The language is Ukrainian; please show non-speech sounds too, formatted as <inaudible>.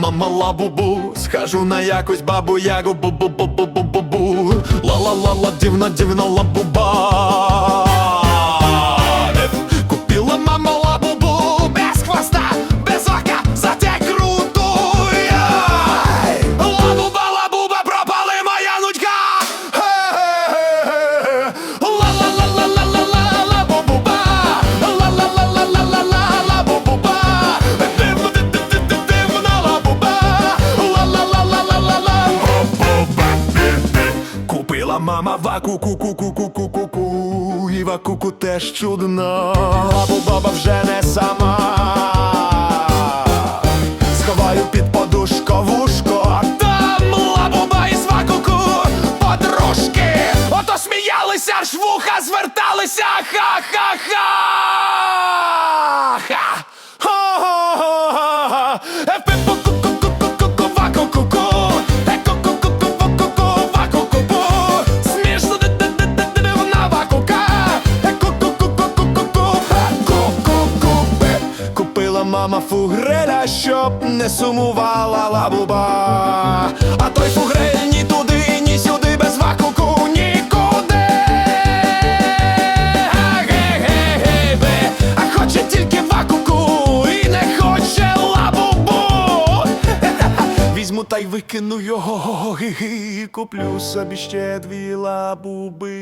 мама лабубу Схожу на якусь бабу ягу бу бу бу бу бу бу бу ла ла ла ла дивна дивна лабуба Мама, мама, ваку, ку ку ку ку ку ку ку І вакуку теж чудна, бо баба вже не сама. Сховаю під подушко вушко, а там лабуба і свакуку подружки. Ото сміялися, аж вуха зверталися, ха-ха-ха. Мама фугреля, щоб не сумувала лабуба. А той фугрель ні туди, ні сюди без вакуку нікуди. А хоче тільки вакуку і не хоче лабубу. <laughs> Візьму та й викину його. Ги-ги. Куплю собі ще дві лабуби.